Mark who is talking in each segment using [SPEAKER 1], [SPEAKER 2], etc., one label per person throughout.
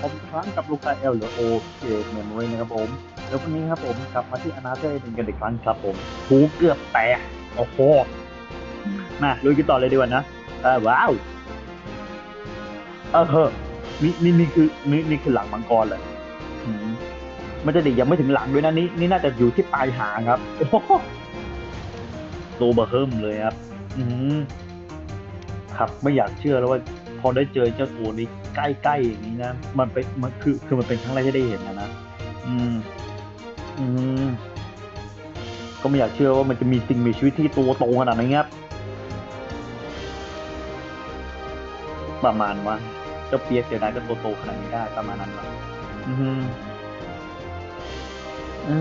[SPEAKER 1] ผมอีกครั้งกับลูกตาเอลหรือโอเคเมมโมรีนะครับผมแล้ววันนี้ครับผมกลับมาที่อนาเต้เป็นกันอีกครั้งครับผมหูเกือบแตกโอ้โหมาลุยกันต่อเลยดีกว่านะเออว้าวเออเฮ้อนี่นี่นี่คือนี่นี่คือหลังมังกรเหรอมันจะดิยังไม่ถึงหลังด้วยนะนี่นี่น่าจะอยู่ที่ปลายหางครับโอ้โหตัวเบอร์เฮิมเลยครับ อืมครับไม่อยากเชื่อแล้วว่า พอได้เจอเจ้าตัวนี้ใกล้ๆอย่างนี้นะ มันเป็นมันคือคือมันเป็นครั้งแรกที่ได้เห็นนะนะอืม อืม ก็ไม่อยากเชื่อว่ามันจะมีสิ่งมีชีวิตที่ตัวโตขนาดนี้ครับประมาณว่าเจ้าเปียกเดี๋ยวนั้ก็ตัวโตขนาดนี้ได้ประมาณนั้นวะอืมอื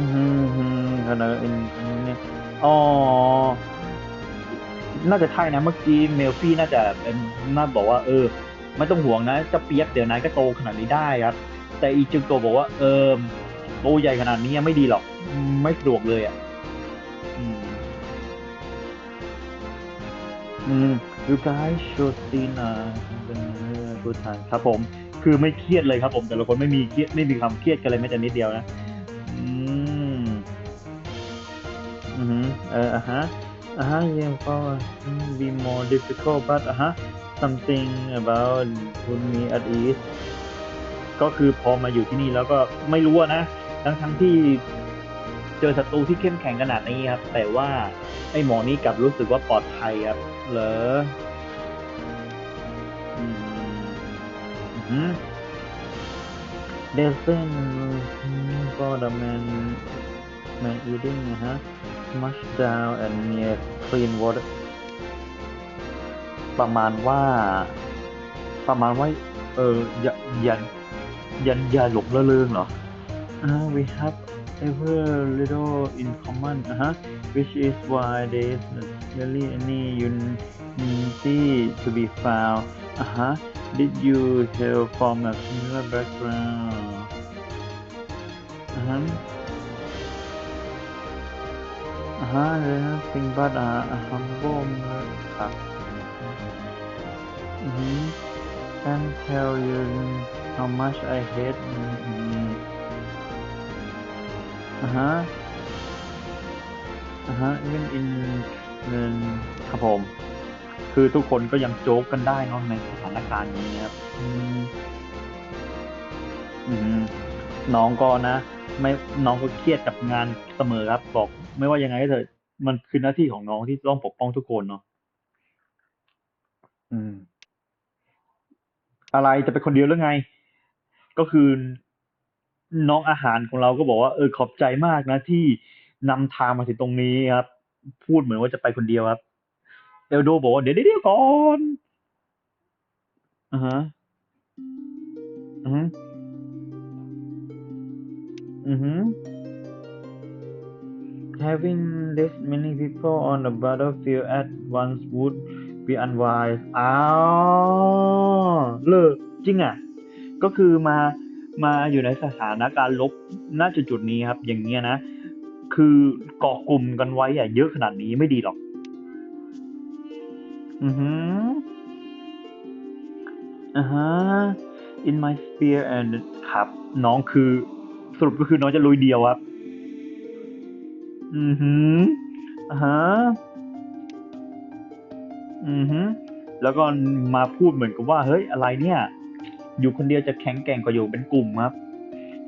[SPEAKER 1] มอืมอืมขนาดอินเนี่ยอ๋อ น่าจะใช่นะเมื่อกี้เมลฟี่น่าจะเป็นน่าบอกว่า เออ ไม่ต้องห่วงนะจะเปียกเดี๋ยวนายก็โตขนาดนี้ได้ครับ แต่อีจึงโตบอกว่า เออโตใหญ่ขนาดนี้ยังไม่ดีหรอก ไม่สะดวกเลยอะอืมอืม you guys should see นะเป็นกูทานครับผม คือไม่เครียดเลยครับผม แต่ละคนไม่มีเครียดไม่มีความเครียดกันเลยแม้แต่นิดเดียวนะ อืม อือฮึเอออะฮะ อะฮะ yeah for be more difficult but อะฮะ something about put me at ease ก็คือพอมาอยู่ที่นี่แล้วก็ไม่รู้นะ ทั้งทั้งที่เจอศัตรูที่เข้มแข็งขนาดนี้ครับ แต่ว่าไอ้หมอนี้กลับรู้สึกว่าปลอดภัยครับ เหรออืมอือฮึ Listen for the man man eating นะฮะ much down and near clean water ประมาณว่า ประมาณว่า เอออย่าอย่าอย่าอย่าหลงระเริงเหรออ่า we have ever little in common นะฮะ which is why there's really any unity to be found อะฮะ did you hail from a similar background อะฮะ ฮะ there's nothing but a, a humble ครับอือฮึ can tell you how much I hate อืมอ่าฮะอ่าฮะ even in เงินครับผม คือทุกคนก็ยังโจ๊กกันได้นอะในสถานการณ์นี้ครับอืมอืมน้องก็นะ ไม่น้องก็เครียดกับงานเสมอครับบอก ไม่ว่ายังไงก็เถอะมันคือหน้าที่ของน้องที่ต้องปกป้องทุกคนเนาะอืม อะไรจะเป็นคนเดียวหรือไง ก็คือน้องอาหารของเราก็บอกว่าเออขอบใจมากนะที่นำทางมาถึงตรงนี้ครับ พูดเหมือนว่าจะไปคนเดียวครับ เอลโดบอกว่าเดี๋ยวเดี๋ยวก่อนอ่าฮะอือฮึอือฮึ Having this many people on the battlefield at once would be unwise อ้าวเลิกจริงอะ ก็คือมา มาอยู่ในสถานการณ์ลบณจุดจุดนี้ครับ อย่างเงี้ยนะ คือเกาะกลุ่มกันไว้อะเยอะขนาดนี้ไม่ดีหรอก อือฮึอ่าฮะ in my sphere and ครับ น้องคือสรุปก็คือน้องจะลุยเดียวครับ อือฮึอ่าฮะอือฮึแล้วก็มาพูดเหมือนกับว่า เฮ้ย อะไรเนี่ย อยู่คนเดียวจะแข็งแกร่งกว่าอยู่เป็นกลุ่มครับ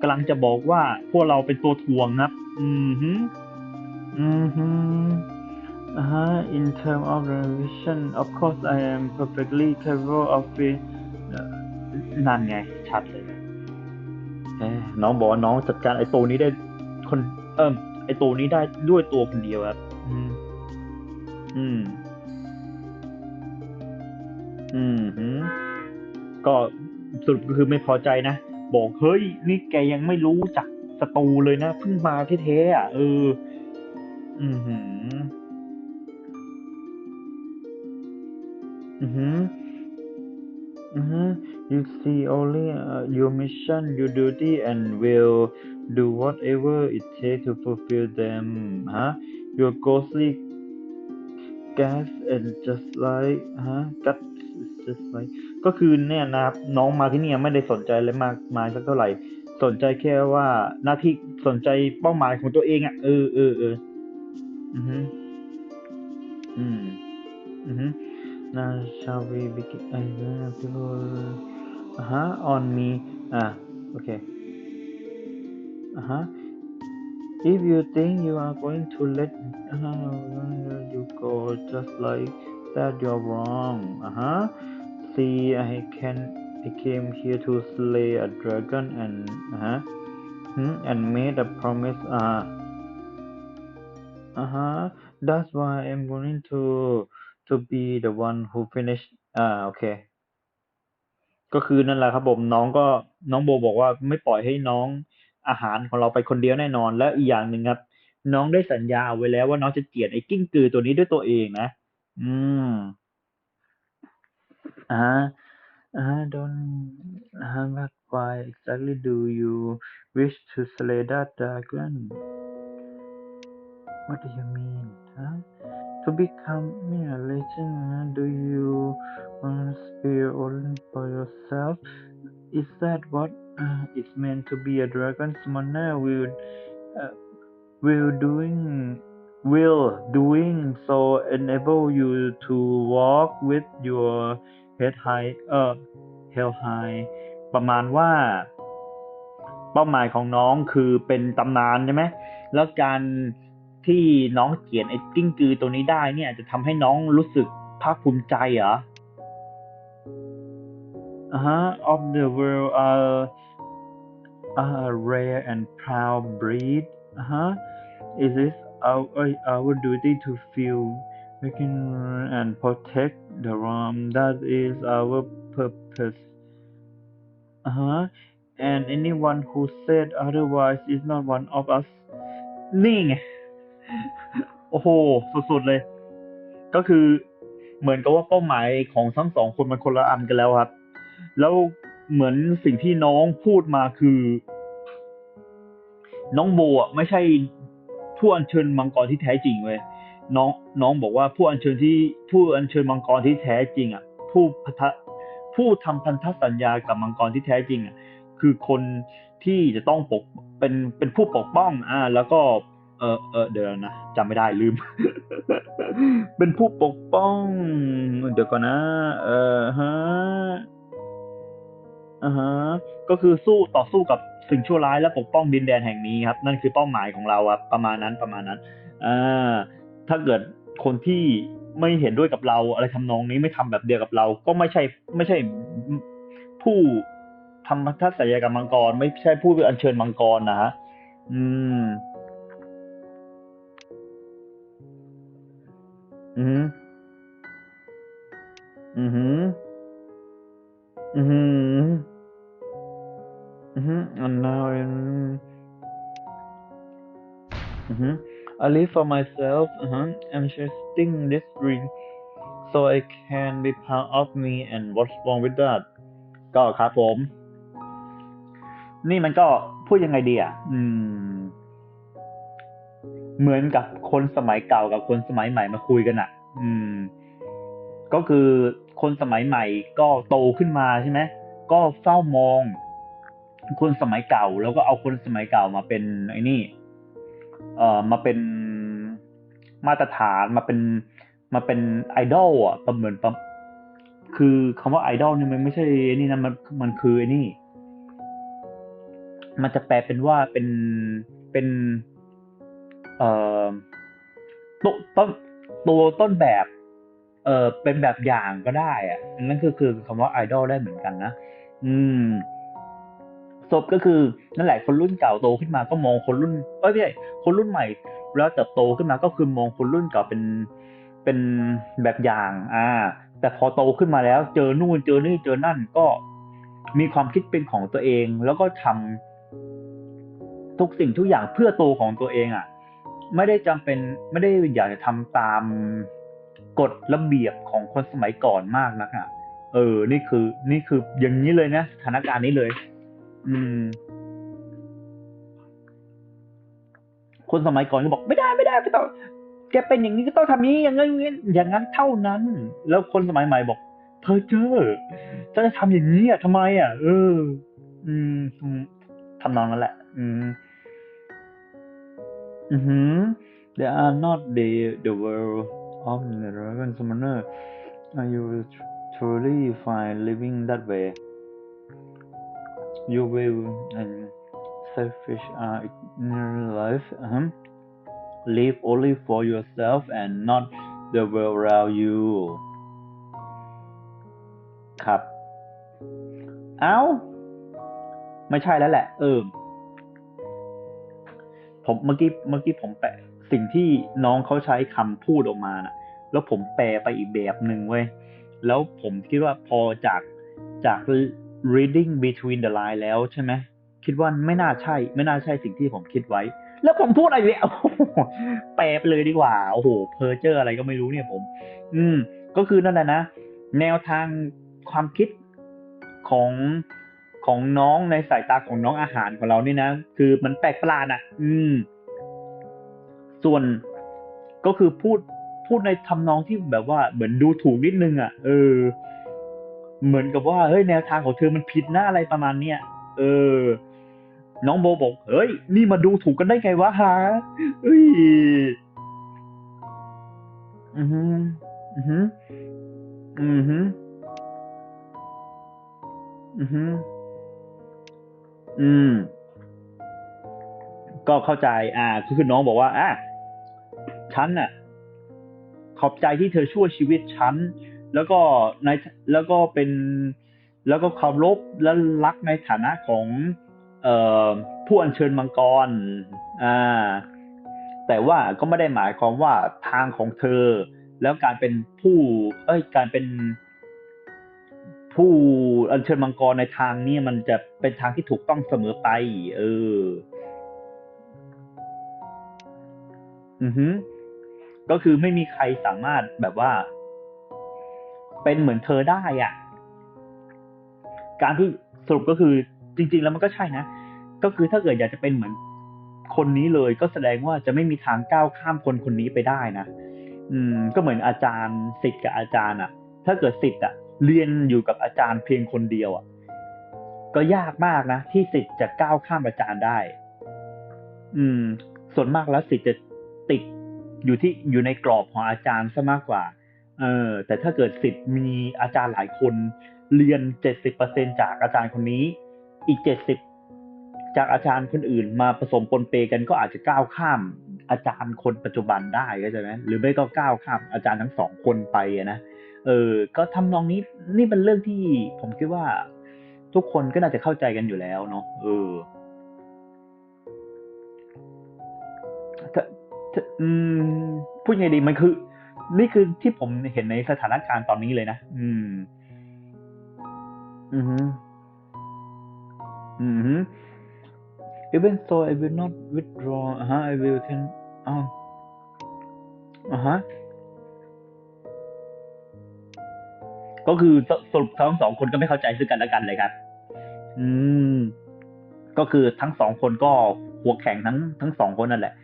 [SPEAKER 1] กำลังจะบอกว่าพวกเราเป็นตัวทวงครับ อือฮึอือฮึอ่าฮะ in term of the vision of course I am perfectly capable of it นั่นไง ชัดเลยเอ้ยน้องบอกว่าน้องจัดการไอ้ตัวนี้ได้คนเอิ่ม ไอ้ตัวนี้ได้ด้วยตัวคนเดียวครับ อืม อืม อืมฮึก็สรุปก็คือไม่พอใจนะ บอกเฮ้ย นี่แกยังไม่รู้จักศัตรูเลยนะเพิ่งมาแท้ๆอะเออ อืมหืมอือหืออือหือ you see only uh, your mission your duty and will do whatever it takes to fulfill them ฮะ your ghostly gas and just like ฮะ gut is just like ก็คือเนี่ยนะครับน้องมาที่เนี่ยไม่ได้สนใจอะไรมากมายสักเท่าไหร่ สนใจแค่ว่าหน้าที่สนใจเป้าหมายของตัวเองอะเออเออเอออือฮึอืมอือฮึ Now shall we begin I know people อ่าฮะ on me อ่าโอเค อ่าฮะ If you think you are going to let uh, you go just like that, you're wrong. Uh huh. See, I can. I came here to slay a dragon and uh huh. And made a promise. Uh. Uh huh. That's why I'm going to to be the one who finish. อ่าโอเค ก็คือนั่นแหละครับผมน้องก็น้องโบบอกว่าไม่ปล่อยให้น้อง อาหารของเราไปคนเดียวแน่นอน และอีกอย่างหนึ่งครับ น้องได้สัญญาไว้แล้วว่าน้องจะเจียดไอ้กิ้งกือตัวนี้ด้วยตัวเองนะ อืมอ่าอ่า don't อ่า but why exactly do you wish to slay that dragon what do you mean huh to become a legend do you want to spear only for yourself is that what uh, it's meant to be a dragon summoner will uh, will doing will doing so enable you to walk with your head high เอ่อ hell high ประมาณว่า เป้าหมายของน้องคือเป็นตำนานใช่ไหมแล้วการที่น้องเขียนไอ้กิ้งกือตัวนี้ได้เนี่ย จะทำให้น้องรู้สึกภาคภูมิใจเหรอ uh-huh, of the world are a rare and proud breed. Uh-huh. It is our, our duty to feel we can and protect the realm. That is our purpose. Uh-huh. And anyone who said otherwise is not one of us. นี่ไง โอ้โห สุดๆเลย ก็คือเหมือนกับว่าเป้าหมายของทั้งสองคนมันคนละอันกันแล้วครับ แล้ว เหมือนสิ่งที่น้องพูดมาคือ น้องโบอะไม่ใช่ผู้อัญเชิญมังกรที่แท้จริงเว้ยน้องน้องบอกว่าผู้อัญเชิญที่ผู้อัญเชิญมังกรที่แท้จริง อะ ผู้พันธผู้ทำพันธสัญญากับมังกรที่แท้จริงอะคือคนที่จะต้องปกเป็นเป็นผู้ปกป้อง อ่า แล้วก็เออเออเดี๋ยวนะจำไม่ได้ลืม เป็นผู้ปกป้อง เดี๋ยวก่อนนะ เออฮะ อ่าฮะก็คือสู้ต่อสู้กับสิ่งชั่วร้ายและปกป้องดินแดนแห่งนี้ครับ นั่นคือเป้าหมายของเราครับประมาณนั้นประมาณนั้นอ่าถ้าเกิดคนที่ไม่เห็นด้วยกับเราอะไรทำนองนี้ไม่ทำแบบเดียวกับเรา ก็ไม่ใช่ไม่ใช่ผู้ทำพันธสัญญากับมังกร ไม่ใช่ผู้อัญเชิญมังกรนะฮะอืม อืมอืมอืม Mm-hmm. And now I'm. Mm-hmm. I live for myself. Uh-huh. I'm shifting this ring so I can be proud of me and what's wrong with that ก็ครับผม นี่มันก็พูดยังไงดีอะ อืม เหมือนกับคนสมัยเก่ากับคนสมัยใหม่มาคุยกันอะ อืม ก็คือคนสมัยใหม่ก็โตขึ้นมาใช่ไหมก็เฝ้ามอง คนสมัยเก่า แล้วก็เอาคนสมัยเก่ามาเป็นไอ้นี่เอ่อมาเป็นมาตรฐานมาเป็นมาเป็นไอดอลอะประเมือนประคือคำว่าไอดอลเนี่ยมันไม่ใช่ไอ้นี่นะมันมันคือไอ้นี่ มันจะแปลเป็นว่าเป็นเป็น เอ่อต้นต้นตัวต้นแบบ เอ่อเป็นแบบอย่างก็ได้อะนั่นคือคือคำว่าไอดอลได้เหมือนกันนะ อืม ศพก็คือนั่นแหละคนรุ่นเก่าโตขึ้นมาก็มองคนรุ่นเอ้ยไม่ใช่คนรุ่นใหม่แล้วเติบโตขึ้นมาก็คือมองคนรุ่นเก่าเป็นเป็นแบบอย่าง อ่า แต่พอโตขึ้นมาแล้ว เจอนู่นเจอนี่เจอนั่นก็มีความคิดเป็นของตัวเอง แล้วก็ทำทุกสิ่งทุกอย่างเพื่อโตของตัวเองอะ ไม่ได้จำเป็นไม่ได้อยากจะทำตามกฎระเบียบของคนสมัยก่อนมากนักอะ เออ นี่คือ นี่คืออย่างนี้เลยนะสถานการณ์นี้เลย อืม คนสมัยก่อนก็บอกไม่ได้ไม่ได้ไม่ต้องแกเป็นอย่างนี้ก็ต้องทำนี้อย่างนั้นอย่างนี้อย่างนั้นเท่านั้น แล้วคนสมัยใหม่บอกเพอเจอจะจะทำอย่างนี้อะทำไม อะ เออ อืมทำนองนั้นแหละ อืม อือหือ they are not the the world of the dragon summoner and you truly find living that way you will and selfish are in life uh live only for yourself and not the world around you ครับ เอ้า ไม่ใช่แล้วแหละ เออ ผมเมื่อกี้เมื่อกี้ผมแปลสิ่งที่น้องเขาใช้คำพูดออกมานะแล้วผมแปลไปอีกแบบหนึ่งเว้ย แล้วผมคิดว่าพอจากจาก reading between the line แล้วใช่ไหมคิดว่าไม่น่าใช่ ไม่น่าใช่สิ่งที่ผมคิดไว้ แล้วผมพูดอะไรเนี่ยโอ้โหแปลไปเลยดีกว่า โอ้โหเพอเจออะไรก็ไม่รู้เนี่ยผม อืม ก็คือนั่นแหละนะ แนวทางความคิดของของน้องในสายตาของน้องอาหารของเรานี่นะ คือมันแปลกประหลาดอะ อืม ส่วนก็คือพูดพูดในทำนองที่แบบว่าเหมือนดูถูกนิดนึงอะ เออ เหมือนกับว่าเฮ้ยแนวทางของเธอมันผิดนะอะไรประมาณเนี้ยเออ น้องโบบอกเฮ้ย นี่มาดูถูกกันได้ไงวะฮะเฮ้ยอือฮึอือฮึอือฮึอือฮึอืม ก็เข้าใจ อ่าคือคือน้องบอกว่าอะฉันน่ะ ขอบใจที่เธอช่วยชีวิตฉัน แล้วก็ในแล้วก็เป็นแล้วก็เคารพและรักในฐานะของเอ่อผู้อัญเชิญมังกรอ่าแต่ว่าก็ไม่ได้หมายความว่าทางของเธอ แล้วการเป็นผู้ เอ้ยการเป็นผู้อัญเชิญมังกรในทางนี้มันจะเป็นทางที่ถูกต้องเสมอไป เออ อือฮึก็คือไม่มีใครสามารถแบบว่า เป็นเหมือนเธอได้อะ การที่สรุปก็คือจริง ๆ แล้วมันก็ใช่นะ ก็คือถ้าเกิดอยากจะเป็นเหมือนคนนี้เลยก็แสดงว่าจะไม่มีทางก้าวข้ามคนคนนี้ไปได้นะ อืม ก็เหมือนอาจารย์สิทธิ์กับอาจารย์อะ ถ้าเกิดสิทธิ์อะ เรียนอยู่กับอาจารย์เพียงคนเดียวอะ ก็ยากมากนะที่สิทธิ์จะก้าวข้ามอาจารย์ได้ อืม ส่วนมากแล้วสิทธิ์จะติดอยู่ที่อยู่ในกรอบของอาจารย์ซะมากกว่า เออแต่ถ้าเกิดสิทธิ์มีอาจารย์หลายคนเรียนเจ็ดสิบเปอร์เซ็นจากอาจารย์คนนี้ อีกเจ็ดสิบจากอาจารย์คนอื่นมาผสมปนเปกันก็อาจจะก้าวข้ามอาจารย์คนปัจจุบันได้ก็ใช่ไหมหรือไม่ก็ก้าวข้ามอาจารย์ทั้งสองคนไปนะเออ ก็ทำนองนี้นี่เป็นเรื่องที่ผมคิดว่า ทุกคนก็น่าจะเข้าใจกันอยู่แล้วเนาะเออถ้าอืมพูดยังไงดีมันคือ นี่คือที่ผมเห็นในสถานการณ์ตอนนี้เลยนะ อืม อือฮึอือฮึ even so I will not withdraw อ่าฮะ I will can อ้าวอ่าฮะ ก็คือสสรุปทั้งสองคนก็ไม่เข้าใจซึ่งกันและกันเลยครับ อืม ก็คือทั้งสองคนก็หัวแข็งทั้งทั้งสองคนนั่นแหละ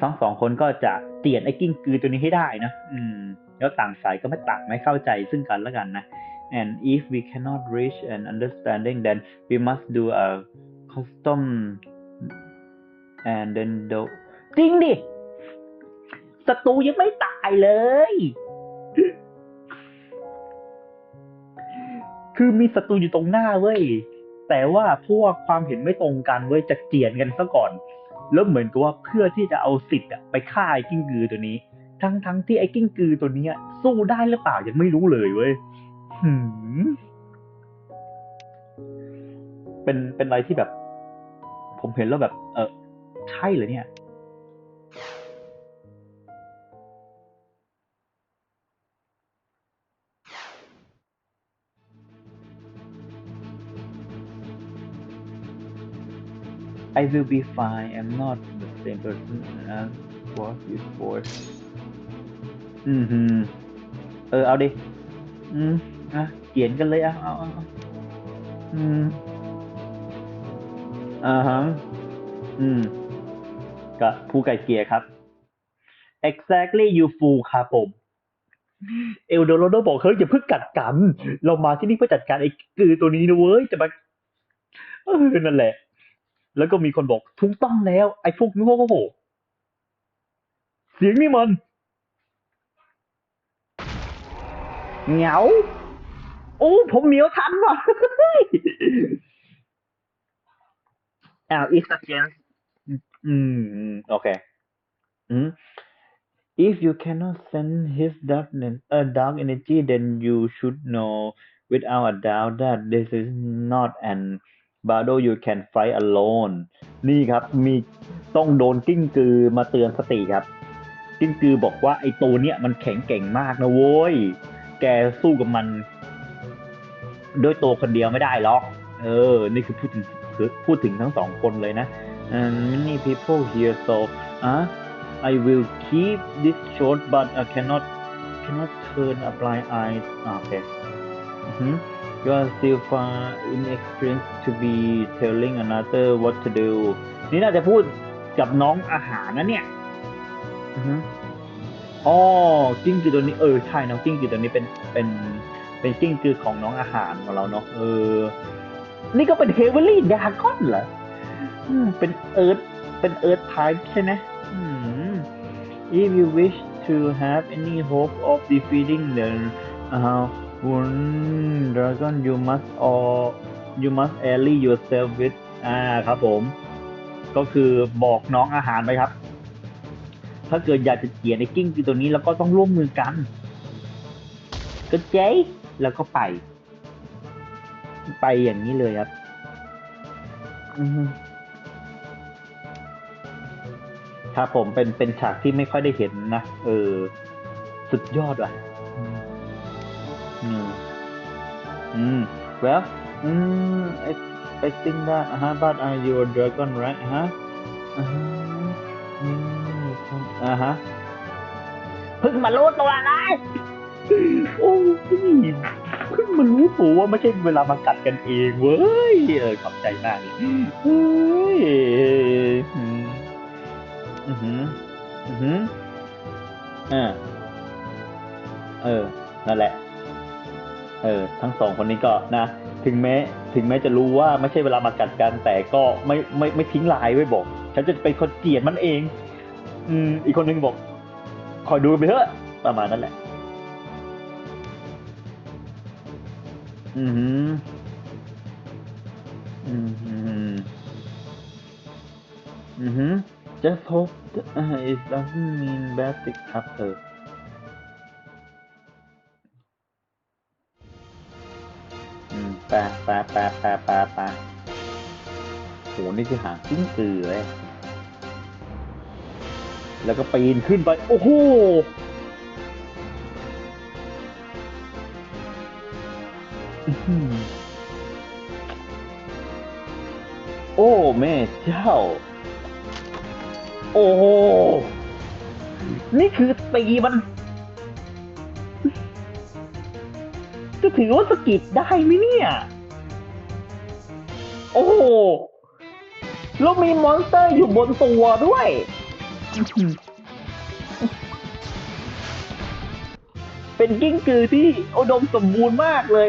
[SPEAKER 1] ทั้งสองคนก็จะเตียนไอ้กิ้งกือตัวนี้ให้ได้นะอืมแล้วต่างฝ่ายก็ไม่ต่างไม่เข้าใจซึ่งกันและกันนะ and if we cannot reach an understanding then we must do a custom and then do จริงดิศัตรูยังไม่ตายเลย คือมีศัตรูอยู่ตรงหน้าเว้ย แต่ว่าพวกความเห็นไม่ตรงกันเว้ยจะเกลียดกันซะก่อน แล้วเหมือนกับว่าเพื่อที่จะเอาสิทธิ์ไปฆ่าไอ้กิ้งกือตัวนี้ ทั้งทั้งที่ไอ้กิ้งกือตัวนี้สู้ได้หรือเปล่ายังไม่รู้เลยเว้ยหืมเป็นเป็นอะไรที่แบบ ผมเห็นแล้วแบบ เออใช่เหรอเนี่ย I will be fine. I'm not the same person as was before. อืมฮึเออ เอาดิ อืมอะเขียนกันเลยอะเอาเอาอืมอ่าฮะอืมก็ผู้ไก่เกลียร์ครับ exactly you fool ครับผม เอลโดโรโดบอกเฮ้ยอย่าเพิ่งกัดกัน เรามาที่นี่เพื่อจัดการไอ้กือตัวนี้นะเว้ยจะมาเออนั่นแหละ แล้วก็มีคนบอกถูกต้องแล้ว ไอ้พวกนี้โง่โหเสียงนี่มันเหงาโอ้ ผมเหมียวทันว่ะอ้าวอีสักเกนอืม โอเค อืม if you cannot sense his darkness uh, dark energy then you should know without a doubt that this is not an battle you can fight alone นี่ครับมีต้องโดนกิ้งกือมาเตือนสติครับ กิ้งกือบอกว่าไอ้ตัวเนี้ยมันแข็งเก่งมากนะโว้ย แกสู้กับมันด้วยตัวคนเดียวไม่ได้หรอก เออ นี่คือพูดถึงคือพูดถึงทั้งสองคนเลยนะ many people here so อะ I will keep this short but I cannot cannot turn a blind eye อ่าโอเคอือหือ You are still far inexperienced to be telling another what to do นี่น่าจะพูดกับน้องอาหารนะเนี่ยอือหืออ๋อกิ้งกือตัวนี้เออใช่น้องกิ้งกือตัวนี้เป็นเป็นเป็นกิ้งกือของน้องอาหารของเราเนาะเออ นี่ก็เป็นเฮเวอรี่ดากอนเหรออืมเป็นเอิร์ธเป็นเอิร์ธไทป์ใช่ไหมอืม If you wish to have any hope of defeating the uh, one dragon you must or you must ally yourself with อ่าครับผม ก็คือบอกน้องอาหารไปครับ ถ้าเกิดอยากจะเกลียดในกิ้งคือตัวนี้แล้วก็ต้องร่วมมือกัน ก็เจ๊แล้วก็ไป ไปอย่างนี้เลยครับอือฮึครับผมเป็นเป็นฉากที่ไม่ค่อยได้เห็นนะ เออ สุดยอดว่ะ อืม well อืม I I think that อ่าฮะ but are you a dragon right ฮะอ่าฮะอืมอ่าฮะเพิ่งมารู้ตัวนะโอ้ยเพิ่งมารู้ตัวว่าไม่ใช่เวลามากัดกันเองเว้ยเออขอบใจมากเลยเฮ้ยอืมอือหืออือหืออ่าเออนั่นแหละ เออทั้งสองคนนี้ก็นะ ถึงแม้ถึงแม้จะรู้ว่าไม่ใช่เวลามากัดกัน แต่ก็ไม่ไม่ไม่ทิ้งลายไว้บอก ฉันจะเป็นคนเกลียดมันเอง อืมอีกคนนึงบอก คอยดูไปเถอะ ประมาณนั้นแหละ อือหืออือหืออือหือ just hope that, it doesn't mean bad things ค แปะแปะแปะแปะแปะโหนี่คือหางกิ้งกือเลย แล้วก็ปีนขึ้นไป โอ้โหอื้อหือโอ้แม่เจ้า โอ้โห นี่คือตีมันจะถือว่าสกิดได้ไหมเนี่ย โอ้โห แล้วมีมอนสเตอร์อยู่บนตัวด้วย เป็นกิ้งกือที่อุดมสมบูรณ์มากเลย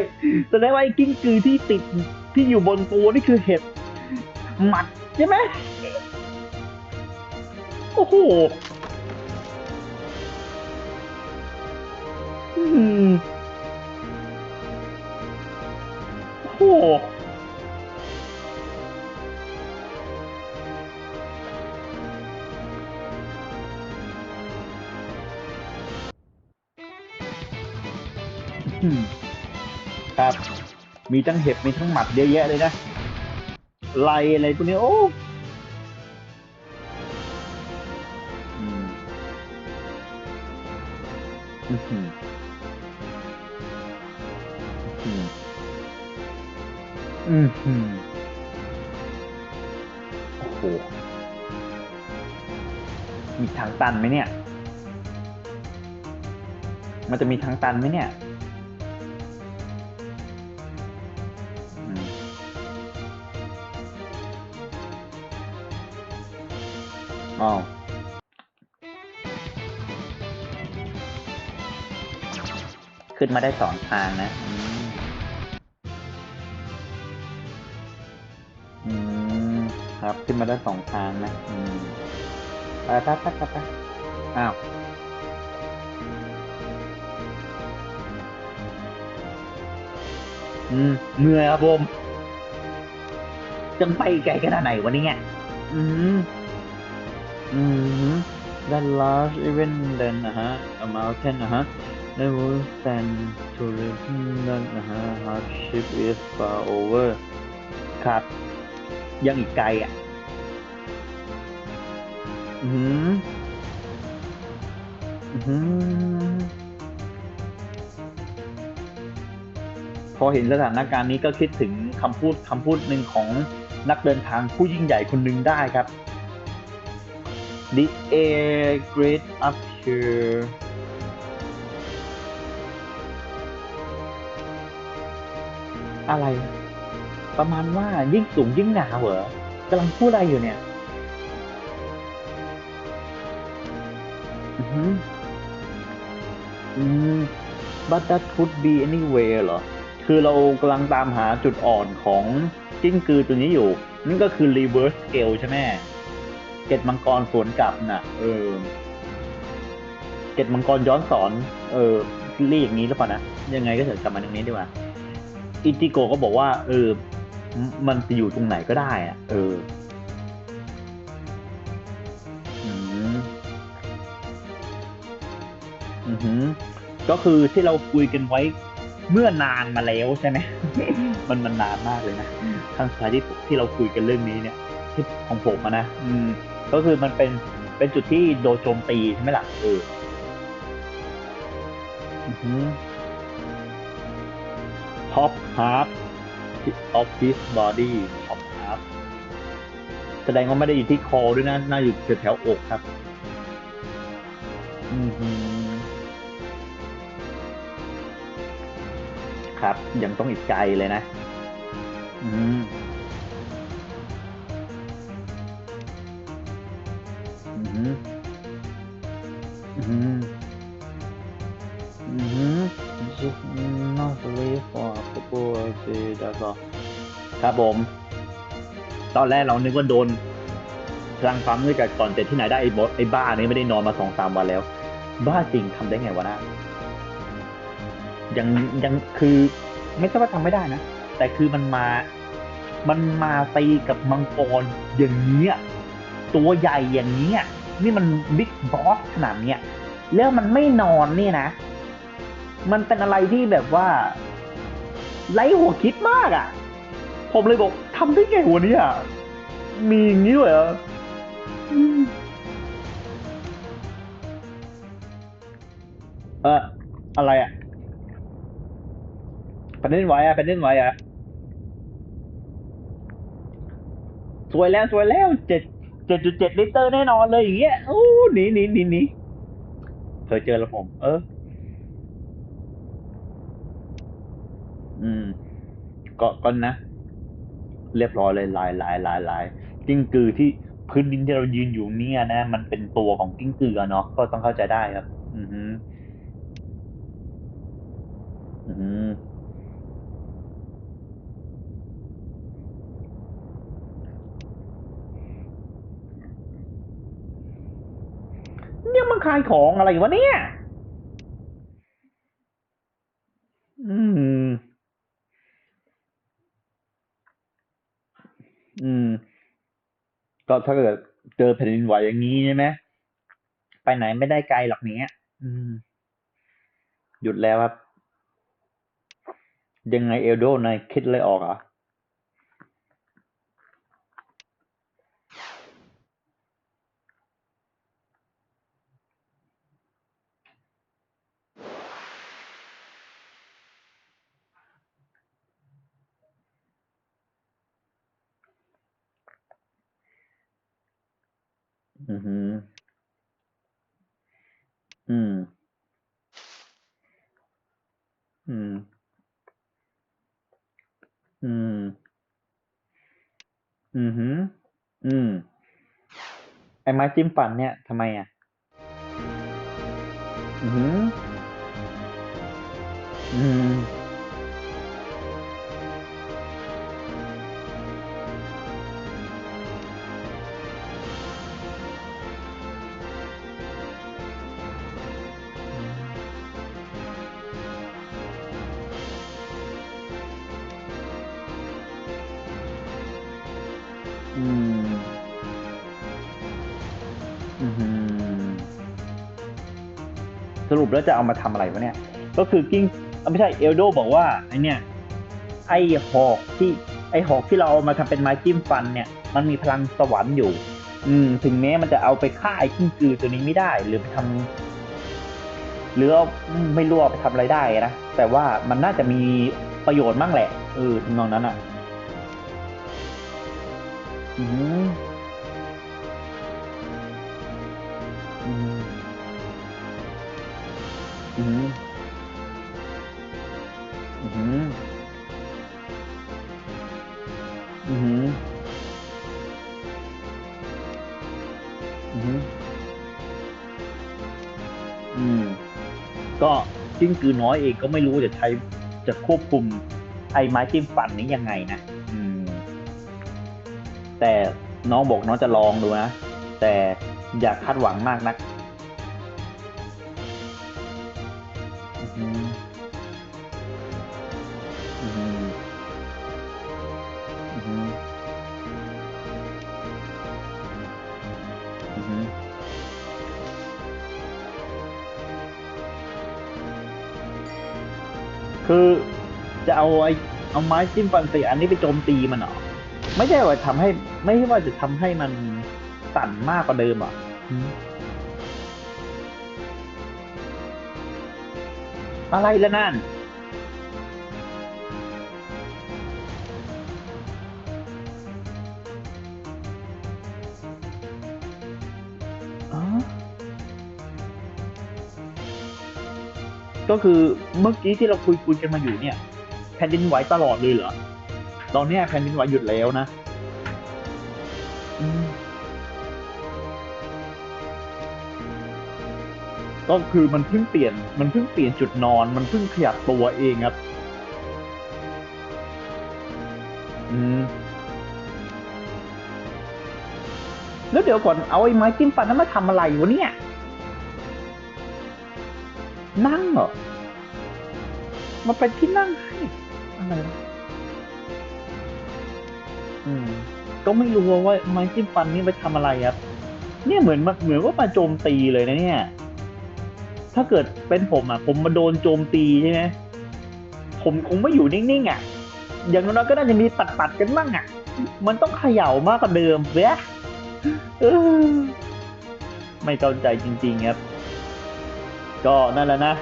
[SPEAKER 1] แสดงว่าไอ้กิ้งกือที่ติดที่อยู่บนตัวนี่คือเห็ดหมัดใช่ไหมโอ้โหโอ้โห มีทั้งเห็บมีทั้งหมัดเยอะแยะเลยนะไลอะไรพวกนี้โอ้อืมอื้อหืออื้อหืออือหือโอ้โห มีทางตันไหมเนี่ย มันจะมีทางตันไหมเนี่ย มาได้สองทางนะ อืมครับขึ้นมาได้สองทางนะ อืมไปไปไปไปอ้าวอืมเหนื่อยครับผมจะไปไกลขนาดไหนวะเนี่ยอืม อืม the large event then นะฮะ a mountain นะฮะ the will stand to the นั่นนะฮะ hardship is far over ครับ ยังอีกไกลอะ อืมอืมพอเห็นสถานการณ์นี้ก็คิดถึงคำพูดคำพูดหนึ่งของนักเดินทางผู้ยิ่งใหญ่คนหนึ่งได้ครับ The air great up here อะไร ประมาณว่ายิ่งสูงยิ่งหนาวเหรอกำลังพูดอะไรอยู่เนี่ยอือหืออืม but that could be anywhere เหรอ คือเรากำลังตามหาจุดอ่อนของกิ้งกือตัวนี้อยู่ นั่นก็คือ reverse scale ใช่ไหมเกตมังกรสวนกลับน่ะ เออ เกตมังกรย้อนสอน เออเรียกอย่างนี้หรือเปล่านะ ยังไงก็เถอะกลับมาตรงนี้ดีกว่า อิจิโกก็บอกว่า เออ มันจะอยู่ตรงไหนก็ได้อะเอออืมอือหือก็คือที่เราคุยกันไว้เมื่อนานมาแล้วใช่ไหมมันมันนานมากเลยนะครั้งสุดท้ายที่ที่เราคุยกันเรื่องนี้เนี่ยที่ของผมนะอืม ก็คือมันเป็นเป็นจุดที่โดนโจมตีใช่ไหมล่ะเอออือหือ top half of his body top half แสดงว่าไม่ได้อยู่ที่คอด้วยนะ น่าอยู่แถวอกครับ อือหือครับ ยังต้องอีกไกลเลยนะ อืมอือหืออื couple of days that's all ครับผม ตอนแรกเรานึกว่าโดนพลังความมืดกัดก่อนแต่ที่ไหนได้ไอ้บอสไอ้บ้านี้ไม่ได้นอนมาสองสามวันแล้ว บ้าจริงทำได้ไงวะนะยังยังคือไม่ใช่ว่าทำไม่ได้นะ แต่คือมันมา มันมาตีกับมังกรอย่างเนี้ยตัวใหญ่อย่างเนี้ยนี่มันบิ๊กบอสขนาดเนี้ยแล้วมันไม่นอนนี่นะ มันเป็นอะไรที่แบบว่า ไร้หัวคิดมากอะ่ะ ผมเลยบอกทำได้ไงหัวนี้อะมีอย่างนี้ด้วยเหรอเอออะไรอะแผ่นดินไหวอะแผ่นดินไหวอะสวยแล้วสวยแล้วเจ็ดเจ็ดจุดเจ็ดลิตรแน่นอนเลยอย่างเงี้ยโอ้หนีหนีหนีหนีเคยเจอแล้วผม เออ อืม ก็ก็นะ เรียบร้อยเลยลายลายลายลายกิ้งกือที่พื้นดินที่เรายืนอยู่เนี่ยนะ มันเป็นตัวของกิ้งกือเนาะก็ต้องเข้าใจได้ครับ อือฮึอือฮึเนี่ยมันขายของอะไรวะเนี่ย อืม อืม ก็ถ้าเกิดเจอแผ่นดินไหวอย่างนี้ใช่ไหมไปไหนไม่ได้ไกลหรอกเนี้ย อืม หยุดแล้วครับ ยังไงเอลโดนายคิดเลยออกอะ อือหืออืม อืม อืม อือหืออืม ไอ้ไม้จิ้มฟันเนี่ยทำไมอะอือหือออืม แล้วจะเอามาทำอะไรวะเนี่ย ก็คือกิ้งเอ้าไม่ใช่เอลโดบอกว่าไอเนี่ยไอหอกที่ไอหอกที่เราเอามาทำเป็นไม้จิ้มฟันเนี่ย มันมีพลังสวรรค์อยู่ อืม ถึงแม้มันจะเอาไปฆ่าไอ้กิ้งกือตัวนี้ไม่ได้ หรือไปทำหรือไม่รู้เอาไปทำอะไรได้นะแต่ว่ามันน่าจะมีประโยชน์มั่งแหละเออทำนองนั้นอะ อืม อืมอืมอืมอืมอืม ก็จิ้งกือน้อยเองก็ไม่รู้จะใช้จะควบคุมไอ้ไม้จิ้มฟันนี้ยังไงนะอืม แต่น้องบอกน้องจะลองดูนะ แต่อย่าคาดหวังมากนัก คือจะเอาไอ้เอาไม้จิ้มฟันสีอันนี้ไปโจมตีมันเหรอไม่ใช่ว่าทำให้ ไม่ใช่ว่าจะทำให้มันสั่นมากกว่าเดิมหรอะอะไรละนั่น ก็คือเมื่อกี้ที่เราคุยคุยกันมาอยู่เนี่ย แผ่นดินไหวตลอดเลยเหรอตอนนี้แผ่นดินไหวหยุดแล้วนะก็คือมันเพิ่งเปลี่ยน มันเพิ่งเปลี่ยนจุดนอน มันเพิ่งขยับตัวเองครับ อืม แล้วเดี๋ยวก่อนเอาไอ้ไม้จิ้มฟันนั้นมาทำอะไรวะเนี่ย นั่งเหรอมาเป็นที่นั่งให้อะไรอืม ก็ไม่รู้ว่าไม้จิ้มฟันนี่ไปทำอะไรครับ เนี่ยเหมือนมาเหมือนว่ามาโจมตีเลยนะเนี่ย ถ้าเกิดเป็นผมอะ ผมมาโดนโจมตีใช่ไหมผมคงไม่อยู่นิ่งๆอะ อย่างน้อยก็น่าจะมีปัดๆกันบ้างอะ มันต้องเขย่ามากกว่าเดิมเว้ยไม่เข้าใจจริง ๆ ครับ ก็นั่นแหละนะ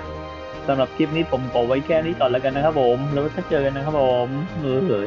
[SPEAKER 1] สำหรับคลิปนี้ผมขอไว้แค่นี้ก่อนแล้วกันนะครับผม แล้วถ้าเจอกันนะครับผมเออ